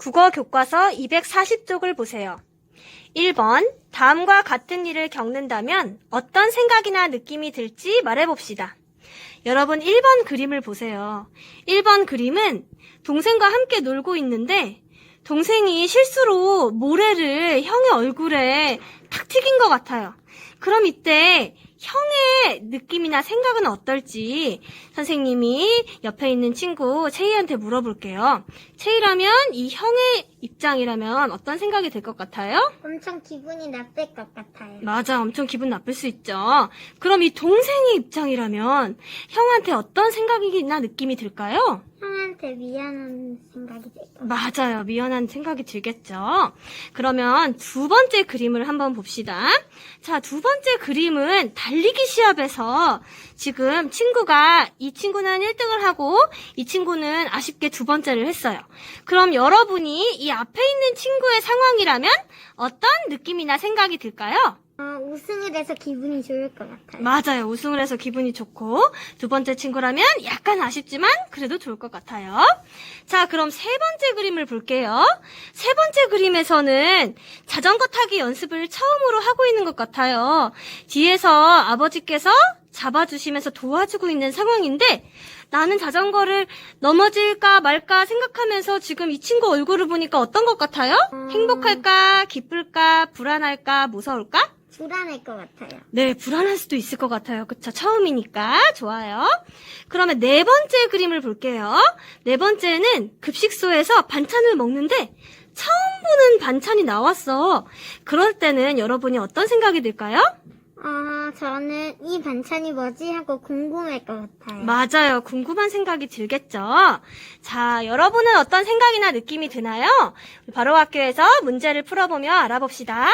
국어 교과서 240쪽을 보세요. 1번, 다음과 같은 일을 겪는다면 어떤 생각이나 느낌이 들지 말해봅시다. 여러분 1번 그림을 보세요. 1번 그림은 동생과 함께 놀고 있는데 동생이 실수로 모래를 형의 얼굴에 탁 튀긴 것 같아요. 그럼 이때 형의 느낌이나 생각은 어떨지 선생님이 옆에 있는 친구 채희한테 물어볼게요. 채희라면 이 형의 입장이라면 어떤 생각이 들 것 같아요? 엄청 기분이 나쁠 것 같아요. 맞아, 엄청 기분 나쁠 수 있죠. 그럼 이 동생의 입장이라면 형한테 어떤 생각이나 느낌이 들까요? 형한테 미안한 생각이 들것 같아요. 맞아요. 미안한 생각이 들겠죠. 그러면 두 번째 그림을 한번 봅시다. 자, 두 번째 그림은 달리기 시합에서 지금 친구가 이 친구는 1등을 하고 이 친구는 아쉽게 두 번째를 했어요. 그럼 여러분이 이 앞에 있는 친구의 상황이라면 어떤 느낌이나 생각이 들까요? 어, 우승을 해서 기분이 좋을 것 같아요. 맞아요. 우승을 해서 기분이 좋고 두 번째 친구라면 약간 아쉽지만 그래도 좋을 것 같아요. 자, 그럼 세 번째 그림을 볼게요. 세 번째 그림에서는 자전거 타기 연습을 처음으로 하고 있는 것 같아요. 뒤에서 아버지께서 잡아주시면서 도와주고 있는 상황인데 나는 자전거를 넘어질까 말까 생각하면서 지금 이 친구 얼굴을 보니까 어떤 것 같아요? 음. 행복할까? 기쁠까? 불안할까? 무서울까? 불안할 것 같아요. 네, 불안할 수도 있을 것 같아요. 그쵸? 처음이니까. 좋아요. 그러면 네 번째 그림을 볼게요. 네 번째는 급식소에서 반찬을 먹는데 처음 보는 반찬이 나왔어. 그럴 때는 여러분이 어떤 생각이 들까요? 어, 저는 이 반찬이 뭐지 하고 궁금할 것 같아요. 맞아요. 궁금한 생각이 들겠죠? 자, 여러분은 어떤 생각이나 느낌이 드나요? 바로 학교에서 문제를 풀어보며 알아봅시다.